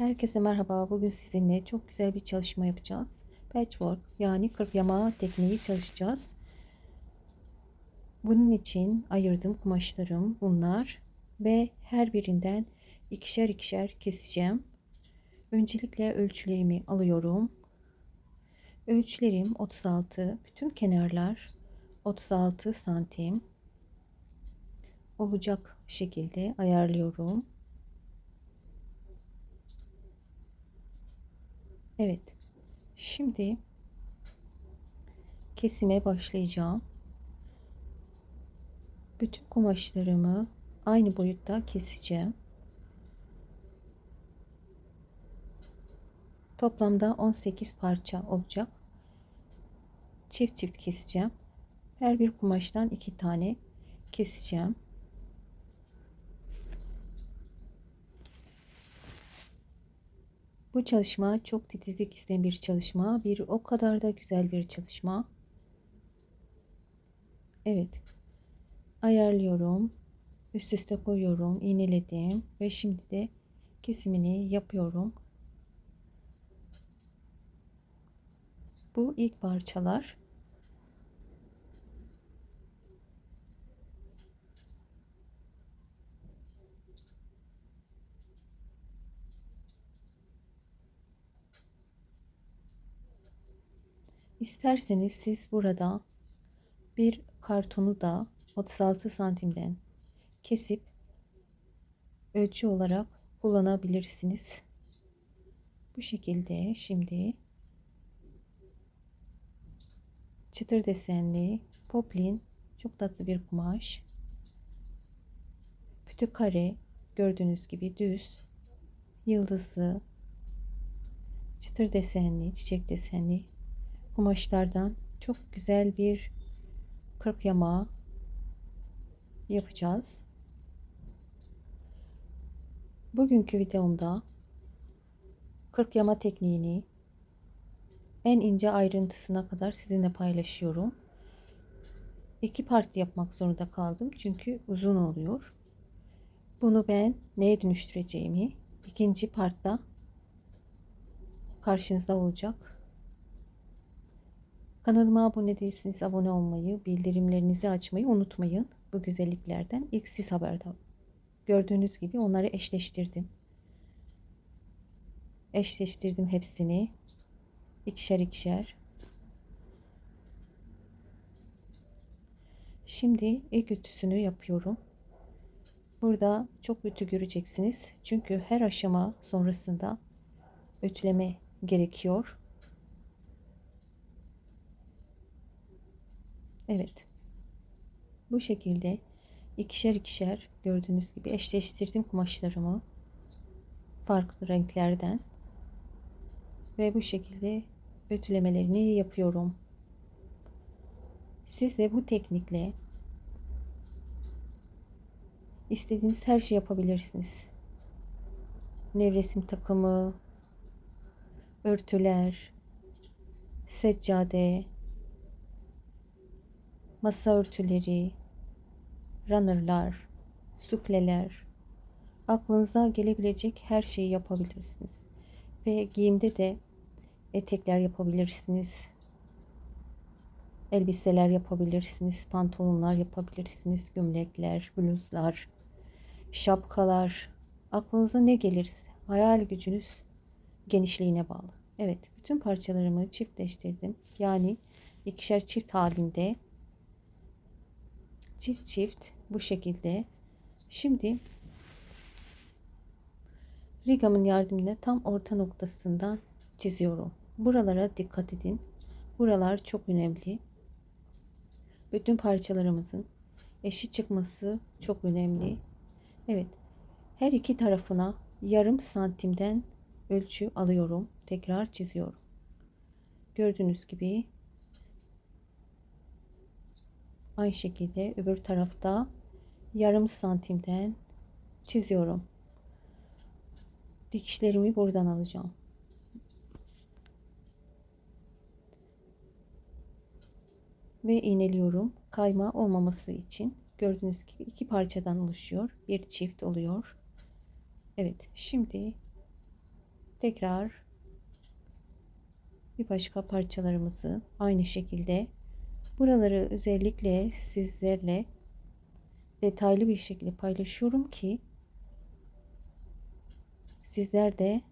Herkese merhaba. Bugün sizinle çok güzel bir çalışma yapacağız. Patchwork yani kırk yamağı tekniği çalışacağız. Bunun için ayırdığım kumaşlarım bunlar ve her birinden ikişer ikişer keseceğim. Öncelikle ölçülerimi alıyorum. Ölçülerim 36. Bütün kenarlar 36 santim olacak şekilde ayarlıyorum. Evet. Şimdi kesime başlayacağım. Bütün kumaşlarımı aynı boyutta keseceğim. Toplamda 18 parça olacak. Çift çift keseceğim. Her bir kumaştan iki tane keseceğim. Bu çalışma çok titizlik isteyen bir çalışma. Bir o kadar da güzel bir çalışma. Evet. Ayarlıyorum. Üst üste koyuyorum. iğneledim ve şimdi de kesimini yapıyorum. Bu ilk parçalar. İsterseniz siz burada bir kartonu da 36 santimden kesip ölçü olarak kullanabilirsiniz. Bu şekilde şimdi çıtır desenli poplin çok tatlı bir kumaş. Pütü kare gördüğünüz gibi düz yıldızlı çıtır desenli çiçek desenli kumaşlardan çok güzel bir kırk yamağı yapacağız. Bugünkü videomda kırk yama tekniğini en ince ayrıntısına kadar sizinle paylaşıyorum. İki parti yapmak zorunda kaldım çünkü uzun oluyor. Bunu ben neye dönüştüreceğimi ikinci partta karşınızda olacak. Kanalıma abone değilseniz abone olmayı, bildirimlerinizi açmayı unutmayın. Bu güzelliklerden ilk siz haberdar. Gördüğünüz gibi onları eşleştirdim. Eşleştirdim hepsini. ikişer ikişer. Şimdi ilk ütüsünü yapıyorum. Burada çok ütü göreceksiniz. Çünkü her aşama sonrasında ütüleme gerekiyor. Evet. Bu şekilde ikişer ikişer gördüğünüz gibi eşleştirdim kumaşlarımı farklı renklerden ve bu şekilde ütülemelerini yapıyorum. Siz de bu teknikle istediğiniz her şey yapabilirsiniz. Nevresim takımı, örtüler, seccade, masa örtüleri, runnerlar, sufleler, aklınıza gelebilecek her şeyi yapabilirsiniz. Ve giyimde de etekler yapabilirsiniz. Elbiseler yapabilirsiniz, pantolonlar yapabilirsiniz, gömlekler, bluzlar, şapkalar. Aklınıza ne gelirse hayal gücünüz genişliğine bağlı. Evet, bütün parçalarımı çiftleştirdim. Yani ikişer çift halinde çift çift bu şekilde. Şimdi rigamın yardımıyla tam orta noktasından çiziyorum. Buralara dikkat edin. Buralar çok önemli. Bütün parçalarımızın eşit çıkması çok önemli. Evet. Her iki tarafına yarım santimden ölçü alıyorum. Tekrar çiziyorum. Gördüğünüz gibi Aynı şekilde öbür tarafta yarım santimden çiziyorum. Dikişlerimi buradan alacağım. Ve iğneliyorum. Kayma olmaması için. Gördüğünüz gibi iki parçadan oluşuyor. Bir çift oluyor. Evet şimdi tekrar bir başka parçalarımızı aynı şekilde buraları özellikle sizlerle detaylı bir şekilde paylaşıyorum ki sizler de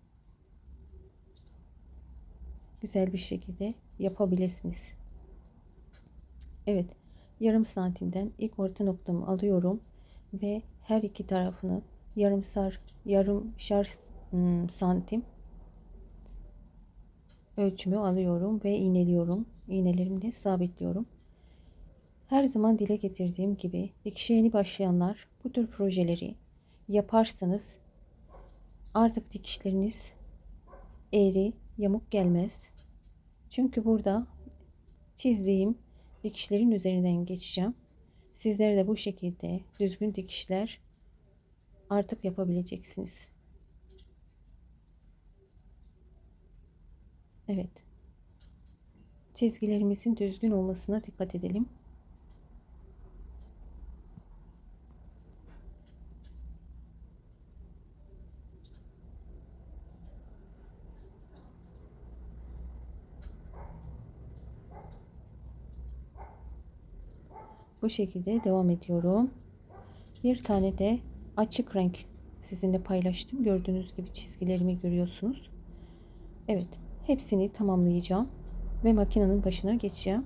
güzel bir şekilde yapabilirsiniz. Evet, yarım santimden ilk orta noktamı alıyorum ve her iki tarafını yarım sar yarım şar hmm, santim ölçümü alıyorum ve iğneliyorum. İğnelerimle sabitliyorum. Her zaman dile getirdiğim gibi dikişe yeni başlayanlar bu tür projeleri yaparsanız artık dikişleriniz eğri, yamuk gelmez. Çünkü burada çizdiğim dikişlerin üzerinden geçeceğim. Sizler de bu şekilde düzgün dikişler artık yapabileceksiniz. Evet. Çizgilerimizin düzgün olmasına dikkat edelim. Bu şekilde devam ediyorum. Bir tane de açık renk sizinle paylaştım. Gördüğünüz gibi çizgilerimi görüyorsunuz. Evet. Hepsini tamamlayacağım. Ve makinenin başına geçeceğim.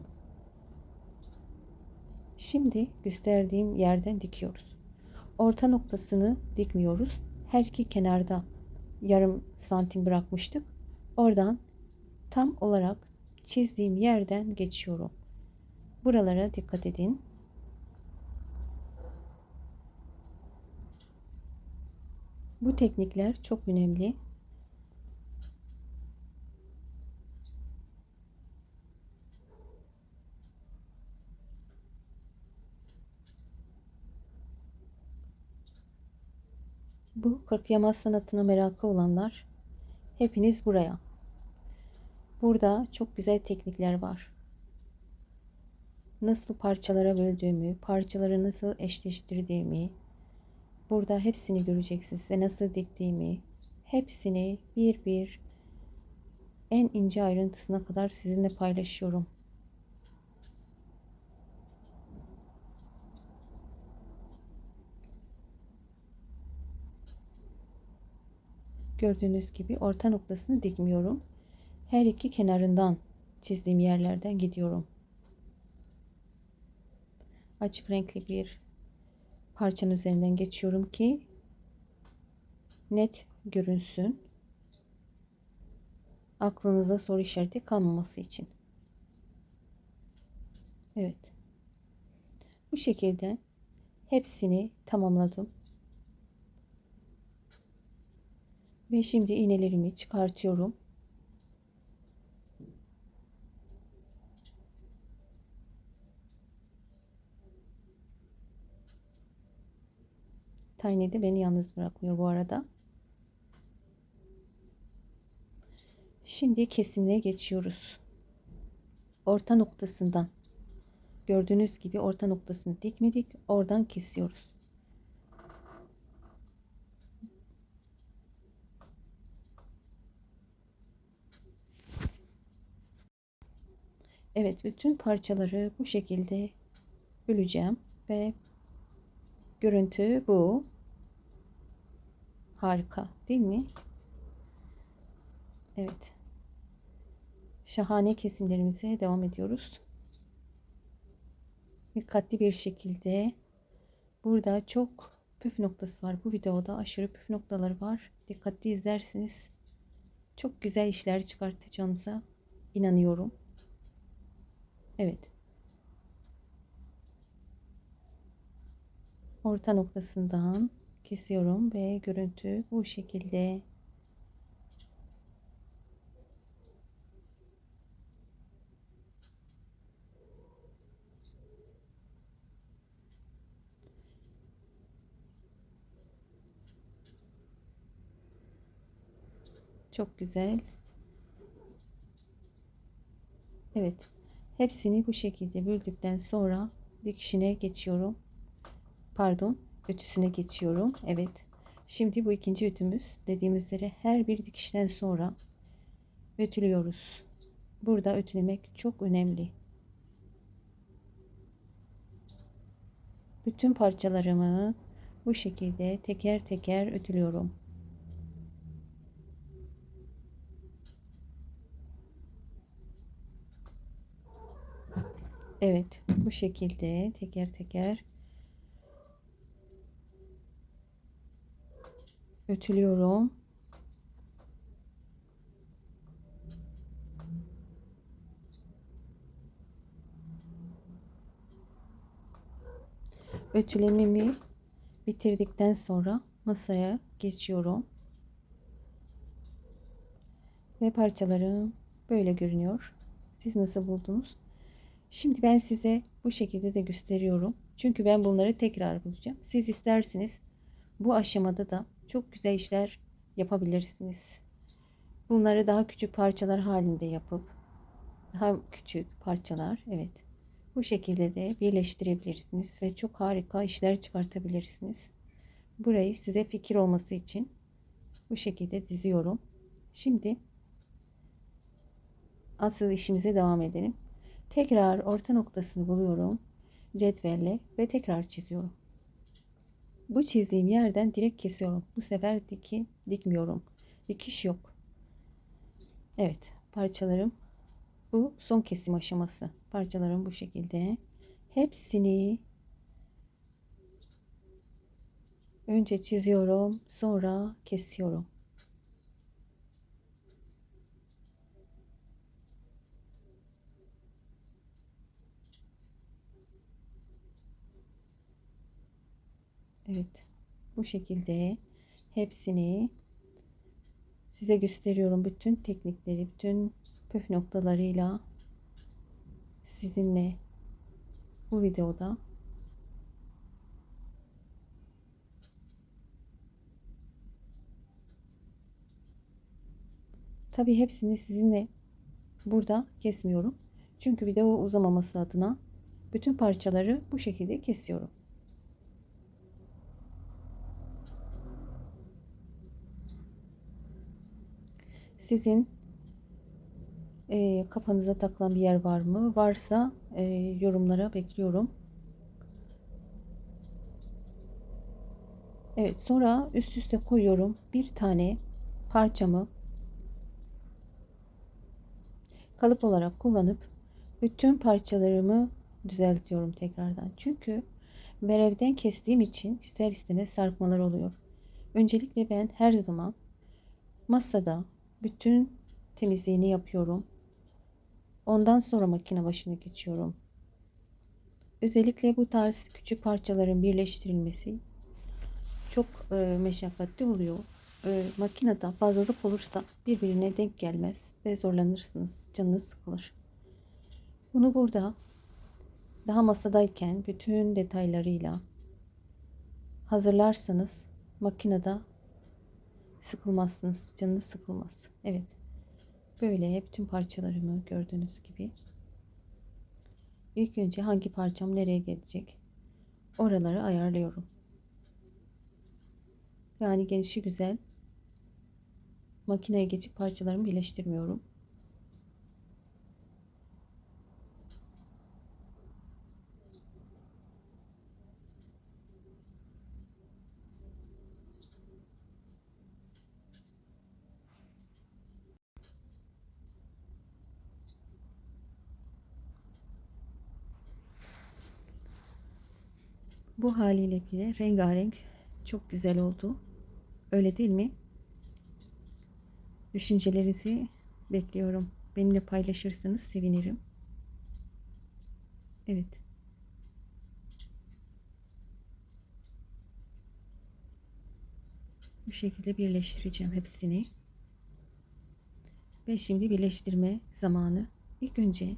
Şimdi gösterdiğim yerden dikiyoruz. Orta noktasını dikmiyoruz. Her iki kenarda yarım santim bırakmıştık. Oradan tam olarak çizdiğim yerden geçiyorum. Buralara dikkat edin. Bu teknikler çok önemli. Bu kırk yamaç sanatına merakı olanlar hepiniz buraya. Burada çok güzel teknikler var. Nasıl parçalara böldüğümü, parçaları nasıl eşleştirdiğimi, Burada hepsini göreceksiniz ve nasıl diktiğimi hepsini bir bir en ince ayrıntısına kadar sizinle paylaşıyorum. Gördüğünüz gibi orta noktasını dikmiyorum. Her iki kenarından çizdiğim yerlerden gidiyorum. Açık renkli bir parçanın üzerinden geçiyorum ki net görünsün. Aklınızda soru işareti kalmaması için. Evet. Bu şekilde hepsini tamamladım. Ve şimdi iğnelerimi çıkartıyorum. Tiny de beni yalnız bırakmıyor bu arada. Şimdi kesimine geçiyoruz. Orta noktasından gördüğünüz gibi orta noktasını dikmedik. Oradan kesiyoruz. Evet bütün parçaları bu şekilde böleceğim ve görüntü bu. Harika değil mi? Evet. Şahane kesimlerimize devam ediyoruz. Dikkatli bir şekilde burada çok püf noktası var. Bu videoda aşırı püf noktaları var. Dikkatli izlerseniz çok güzel işler çıkartacağınıza inanıyorum. Evet. Orta noktasından kesiyorum ve görüntü bu şekilde. Çok güzel. Evet. Hepsini bu şekilde böldükten sonra dikişine geçiyorum. Pardon. Ötüsüne geçiyorum. Evet. Şimdi bu ikinci ütümüz dediğim üzere her bir dikişten sonra ütülüyoruz. Burada ütülemek çok önemli. Bütün parçalarımı bu şekilde teker teker ütülüyorum. Evet, bu şekilde teker teker ütülüyorum. Ütülememi bitirdikten sonra masaya geçiyorum. Ve parçalarım böyle görünüyor. Siz nasıl buldunuz? Şimdi ben size bu şekilde de gösteriyorum. Çünkü ben bunları tekrar bulacağım. Siz isterseniz bu aşamada da çok güzel işler yapabilirsiniz. Bunları daha küçük parçalar halinde yapıp daha küçük parçalar evet bu şekilde de birleştirebilirsiniz ve çok harika işler çıkartabilirsiniz. Burayı size fikir olması için bu şekilde diziyorum. Şimdi asıl işimize devam edelim. Tekrar orta noktasını buluyorum cetvelle ve tekrar çiziyorum. Bu çizdiğim yerden direkt kesiyorum. Bu sefer diki dikmiyorum. Dikiş yok. Evet, parçalarım bu son kesim aşaması. Parçalarım bu şekilde. Hepsini önce çiziyorum, sonra kesiyorum. Evet. Bu şekilde hepsini size gösteriyorum. Bütün teknikleri, bütün püf noktalarıyla sizinle bu videoda Tabi hepsini sizinle burada kesmiyorum. Çünkü video uzamaması adına bütün parçaları bu şekilde kesiyorum. Sizin e, kafanıza takılan bir yer var mı? Varsa e, yorumlara bekliyorum. Evet sonra üst üste koyuyorum. Bir tane parçamı kalıp olarak kullanıp bütün parçalarımı düzeltiyorum tekrardan. Çünkü verevden kestiğim için ister istemez sarkmalar oluyor. Öncelikle ben her zaman masada bütün temizliğini yapıyorum. Ondan sonra makine başına geçiyorum. Özellikle bu tarz küçük parçaların birleştirilmesi çok e, meşakkatli oluyor. E, makinede fazlalık olursa birbirine denk gelmez ve zorlanırsınız. Canınız sıkılır. Bunu burada daha masadayken bütün detaylarıyla hazırlarsanız makinede sıkılmazsınız. Canınız sıkılmaz. Evet. Böyle bütün parçalarımı gördüğünüz gibi. İlk önce hangi parçam nereye gelecek? Oraları ayarlıyorum. Yani gelişi güzel. Makineye geçip parçalarımı birleştirmiyorum. Bu haliyle bile rengarenk çok güzel oldu. Öyle değil mi? Düşüncelerinizi bekliyorum. Benimle paylaşırsanız sevinirim. Evet. Bu şekilde birleştireceğim hepsini. Ve şimdi birleştirme zamanı. İlk önce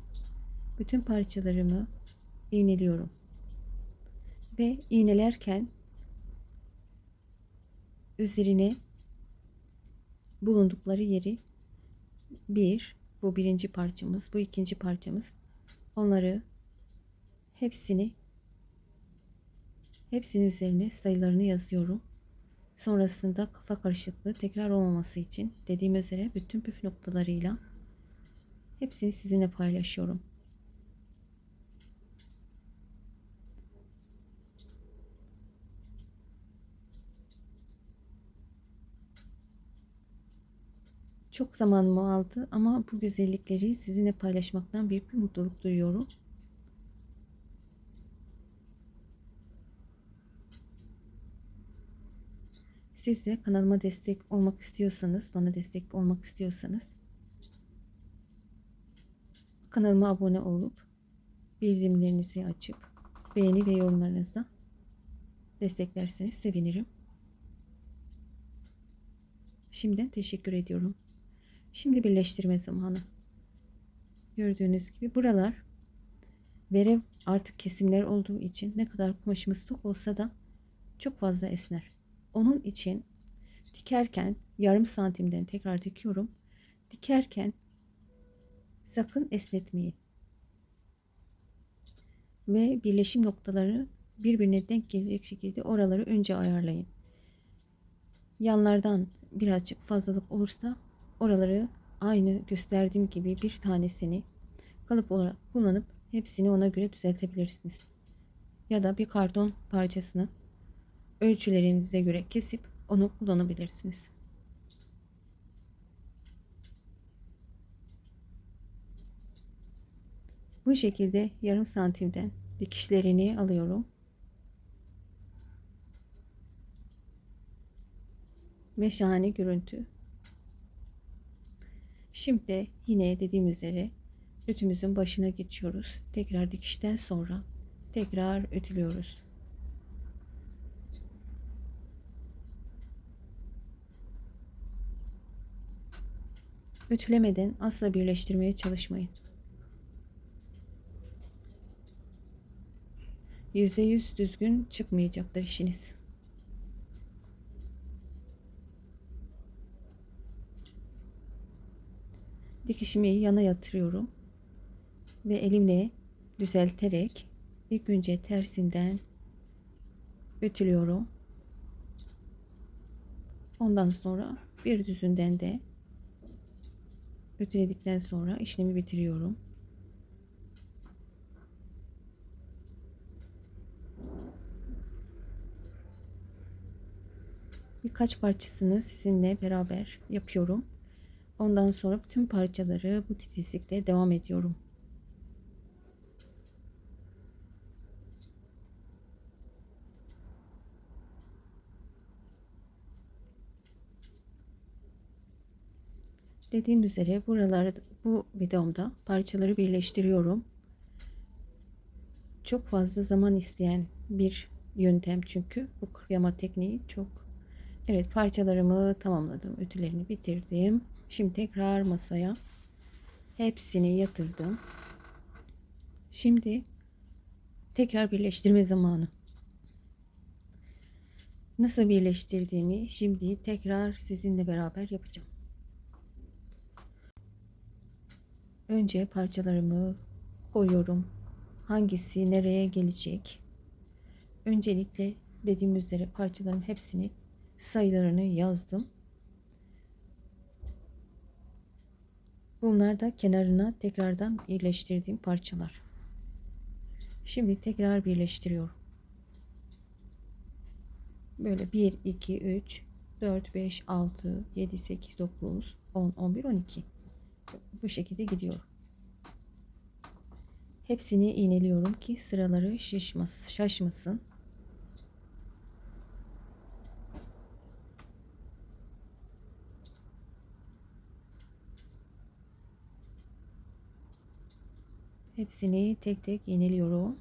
bütün parçalarımı iğneliyorum ve iğnelerken üzerine bulundukları yeri bir bu birinci parçamız bu ikinci parçamız onları hepsini hepsinin üzerine sayılarını yazıyorum Sonrasında kafa karışıklığı tekrar olmaması için dediğim üzere bütün püf noktalarıyla hepsini sizinle paylaşıyorum. Çok zamanımı aldı ama bu güzellikleri sizinle paylaşmaktan büyük bir mutluluk duyuyorum. Siz de kanalıma destek olmak istiyorsanız, bana destek olmak istiyorsanız kanalıma abone olup bildirimlerinizi açıp beğeni ve yorumlarınızla desteklerseniz sevinirim. Şimdiden teşekkür ediyorum. Şimdi birleştirme zamanı. Gördüğünüz gibi buralar verev artık kesimler olduğu için ne kadar kumaşımız tok olsa da çok fazla esner. Onun için dikerken yarım santimden tekrar dikiyorum. Dikerken sakın esnetmeyin. Ve birleşim noktaları birbirine denk gelecek şekilde oraları önce ayarlayın. Yanlardan birazcık fazlalık olursa oraları aynı gösterdiğim gibi bir tanesini kalıp olarak kullanıp hepsini ona göre düzeltebilirsiniz. Ya da bir karton parçasını ölçülerinize göre kesip onu kullanabilirsiniz. Bu şekilde yarım santimden dikişlerini alıyorum. Ve şahane görüntü. Şimdi yine dediğim üzere ütümüzün başına geçiyoruz. Tekrar dikişten sonra tekrar ütülüyoruz. Ütülemeden asla birleştirmeye çalışmayın. %100 düzgün çıkmayacaktır işiniz. Dikişimi yana yatırıyorum ve elimle düzelterek ilk önce tersinden ütülüyorum. Ondan sonra bir düzünden de Ütüledikten sonra işlemi bitiriyorum. Birkaç parçasını sizinle beraber yapıyorum. Ondan sonra bütün parçaları bu titizlikte devam ediyorum. Dediğim üzere buraları bu videomda parçaları birleştiriyorum. Çok fazla zaman isteyen bir yöntem çünkü bu kıyama tekniği çok. Evet parçalarımı tamamladım. Ütülerini bitirdim. Şimdi tekrar masaya hepsini yatırdım. Şimdi tekrar birleştirme zamanı. Nasıl birleştirdiğimi şimdi tekrar sizinle beraber yapacağım. Önce parçalarımı koyuyorum. Hangisi nereye gelecek? Öncelikle dediğim üzere parçaların hepsini sayılarını yazdım. Bunlar da kenarına tekrardan birleştirdiğim parçalar. Şimdi tekrar birleştiriyorum. Böyle 1, 2, 3, 4, 5, 6, 7, 8, 9, 10, 11, 12 bu şekilde gidiyor. Hepsini iğneliyorum ki sıraları şişmez, şaşmasın. Hepsini tek tek iğneliyorum.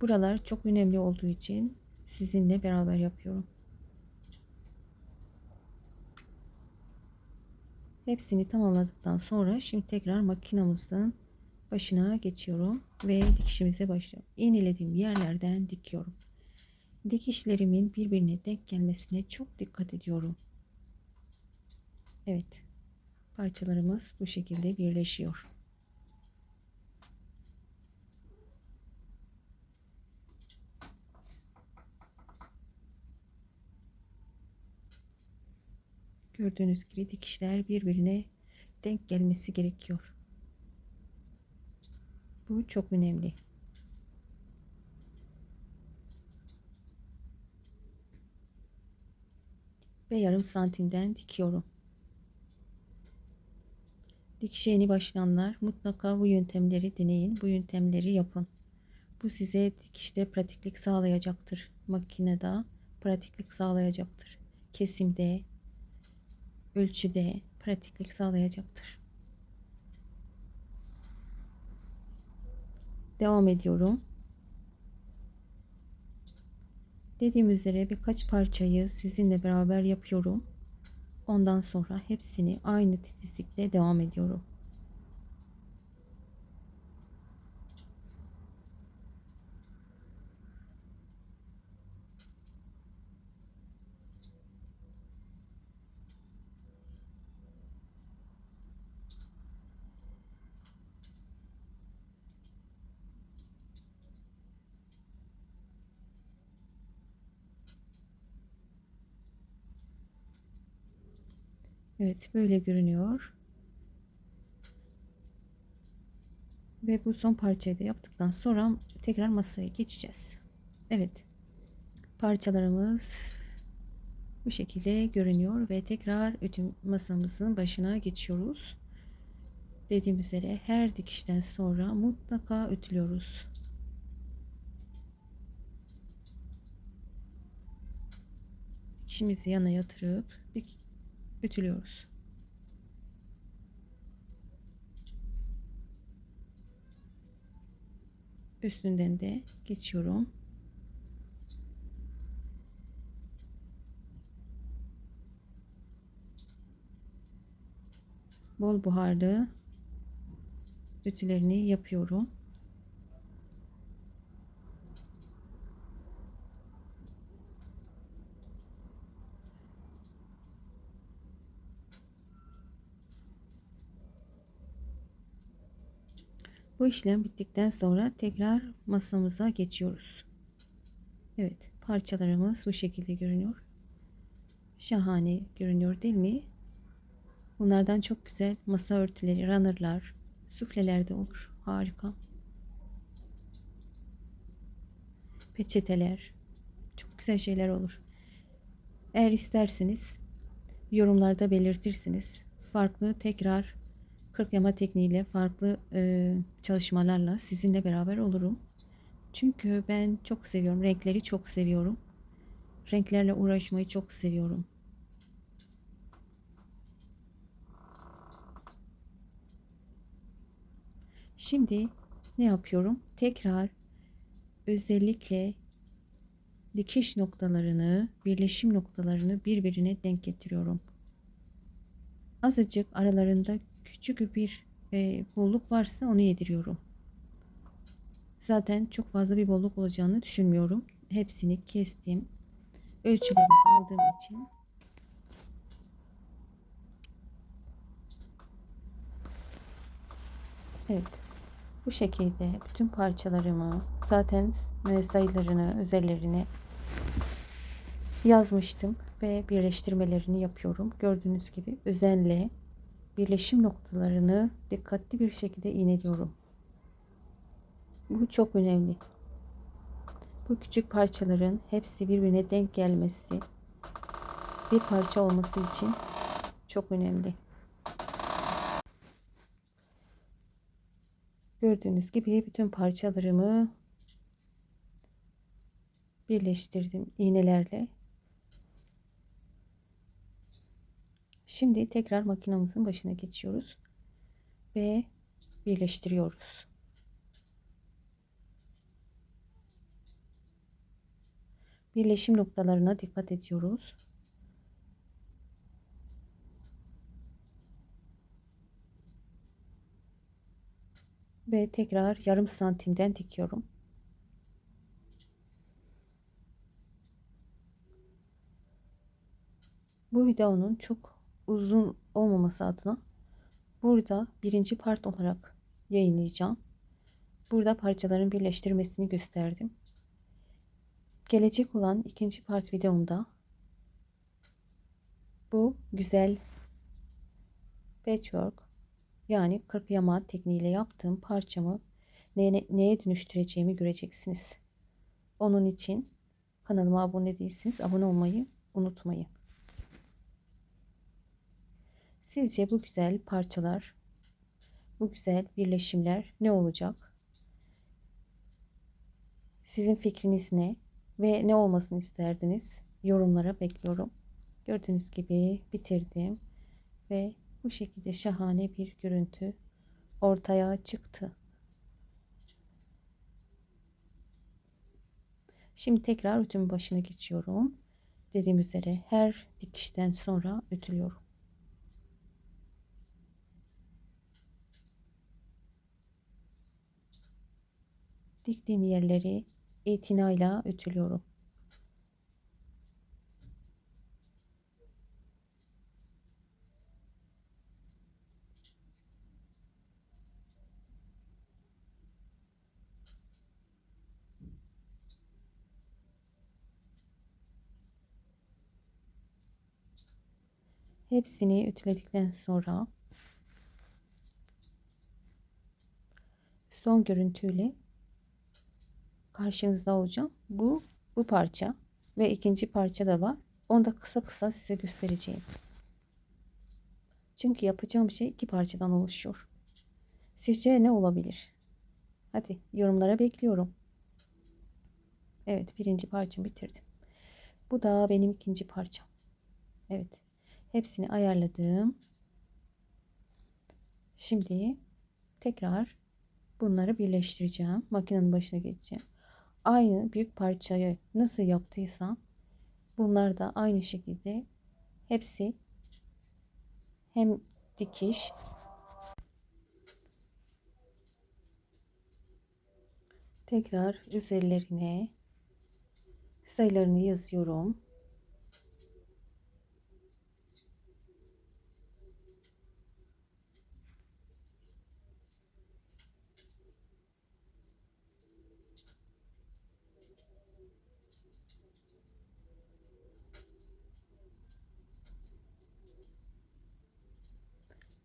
Buralar çok önemli olduğu için sizinle beraber yapıyorum. Hepsini tamamladıktan sonra şimdi tekrar makinamızın başına geçiyorum ve dikişimize başlıyorum. İğnelediğim yerlerden dikiyorum dikişlerimin birbirine denk gelmesine çok dikkat ediyorum. Evet. Parçalarımız bu şekilde birleşiyor. Gördüğünüz gibi dikişler birbirine denk gelmesi gerekiyor. Bu çok önemli. Ve yarım santimden dikiyorum. Dikişe yeni başlayanlar mutlaka bu yöntemleri deneyin. Bu yöntemleri yapın. Bu size dikişte pratiklik sağlayacaktır. Makinede pratiklik sağlayacaktır. Kesimde, ölçüde pratiklik sağlayacaktır. Devam ediyorum. Dediğim üzere birkaç parçayı sizinle beraber yapıyorum. Ondan sonra hepsini aynı titizlikle devam ediyorum. Evet böyle görünüyor. Ve bu son parçayı da yaptıktan sonra tekrar masaya geçeceğiz. Evet. Parçalarımız bu şekilde görünüyor ve tekrar ütü masamızın başına geçiyoruz. Dediğim üzere her dikişten sonra mutlaka ütülüyoruz. Dikişimizi yana yatırıp dik ütülüyoruz. Üstünden de geçiyorum. Bol buharlı ütülerini yapıyorum. Bu işlem bittikten sonra tekrar masamıza geçiyoruz. Evet parçalarımız bu şekilde görünüyor. Şahane görünüyor değil mi? Bunlardan çok güzel masa örtüleri, runnerlar, sufleler de olur. Harika. Peçeteler. Çok güzel şeyler olur. Eğer isterseniz yorumlarda belirtirsiniz. Farklı tekrar 40 yama tekniğiyle farklı e, çalışmalarla sizinle beraber olurum. Çünkü ben çok seviyorum. Renkleri çok seviyorum. Renklerle uğraşmayı çok seviyorum. Şimdi ne yapıyorum? Tekrar özellikle dikiş noktalarını, birleşim noktalarını birbirine denk getiriyorum. Azıcık aralarında küçük bir e, bolluk varsa onu yediriyorum. Zaten çok fazla bir bolluk olacağını düşünmüyorum. Hepsini kestim. Ölçülerini aldığım için Evet. Bu şekilde bütün parçalarımı zaten sayılarını, özellerini yazmıştım ve birleştirmelerini yapıyorum. Gördüğünüz gibi özenle birleşim noktalarını dikkatli bir şekilde iğneliyorum. Bu çok önemli. Bu küçük parçaların hepsi birbirine denk gelmesi bir parça olması için çok önemli. Gördüğünüz gibi bütün parçalarımı birleştirdim iğnelerle. Şimdi tekrar makinamızın başına geçiyoruz ve birleştiriyoruz. Birleşim noktalarına dikkat ediyoruz. Ve tekrar yarım santimden dikiyorum. Bu videonun çok uzun olmaması adına burada birinci part olarak yayınlayacağım. Burada parçaların birleştirmesini gösterdim. Gelecek olan ikinci part videomda Bu güzel patchwork yani 40 yama tekniğiyle yaptığım parçamı neye, neye dönüştüreceğimi göreceksiniz. Onun için kanalıma abone değilsiniz. Abone olmayı unutmayın. Sizce bu güzel parçalar, bu güzel birleşimler ne olacak? Sizin fikriniz ne ve ne olmasını isterdiniz? Yorumlara bekliyorum. Gördüğünüz gibi bitirdim ve bu şekilde şahane bir görüntü ortaya çıktı. Şimdi tekrar ütümün başına geçiyorum. Dediğim üzere her dikişten sonra ütülüyorum. Diktiğim yerleri itinayla ütülüyorum. Hepsini ütüledikten sonra son görüntüyle karşınızda olacağım. Bu bu parça ve ikinci parça da var. Onu da kısa kısa size göstereceğim. Çünkü yapacağım şey iki parçadan oluşuyor. Sizce ne olabilir? Hadi yorumlara bekliyorum. Evet birinci parçamı bitirdim. Bu da benim ikinci parçam. Evet. Hepsini ayarladım. Şimdi tekrar bunları birleştireceğim. Makinenin başına geçeceğim. Aynı büyük parçayı nasıl yaptıysam bunlar da aynı şekilde hepsi hem dikiş tekrar üzerlerine sayılarını yazıyorum.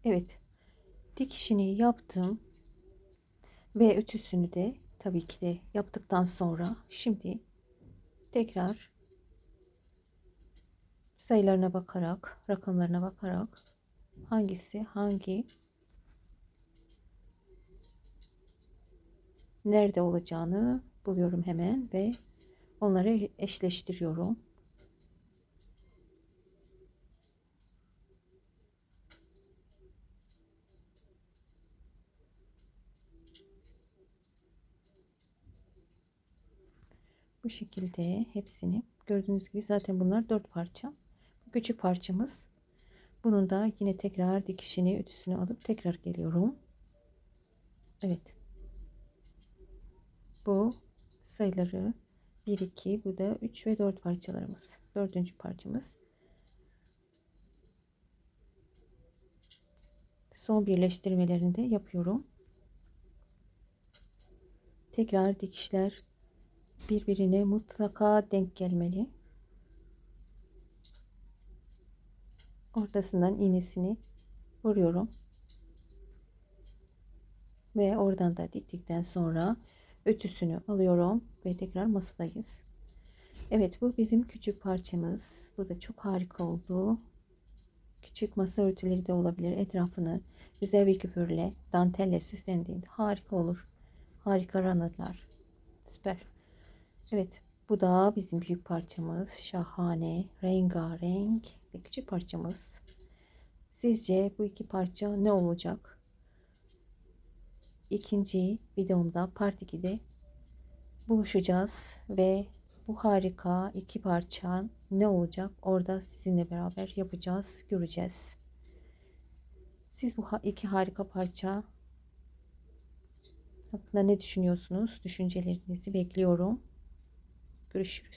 Evet. Dikişini yaptım. Ve ütüsünü de tabii ki de yaptıktan sonra şimdi tekrar sayılarına bakarak, rakamlarına bakarak hangisi hangi nerede olacağını buluyorum hemen ve onları eşleştiriyorum. Bu şekilde hepsini gördüğünüz gibi zaten bunlar dört parça. Bu küçük parçamız. Bunun da yine tekrar dikişini ütüsünü alıp tekrar geliyorum. Evet. Bu sayıları 1 2 bu da 3 ve 4 parçalarımız. Dördüncü parçamız. Son birleştirmelerini de yapıyorum. Tekrar dikişler birbirine mutlaka denk gelmeli. Ortasından iğnesini vuruyorum. Ve oradan da diktikten sonra ötüsünü alıyorum ve tekrar masadayız. Evet bu bizim küçük parçamız. Bu da çok harika oldu. Küçük masa örtüleri de olabilir. Etrafını güzel bir küpürle, dantelle süslendiğinde harika olur. Harika ranırlar. Süper. Evet bu da bizim büyük parçamız. Şahane, rengarenk ve küçük parçamız. Sizce bu iki parça ne olacak? İkinci videomda part 2'de buluşacağız ve bu harika iki parça ne olacak orada sizinle beraber yapacağız göreceğiz. Siz bu iki harika parça hakkında ne düşünüyorsunuz? Düşüncelerinizi bekliyorum. Görüşürüz.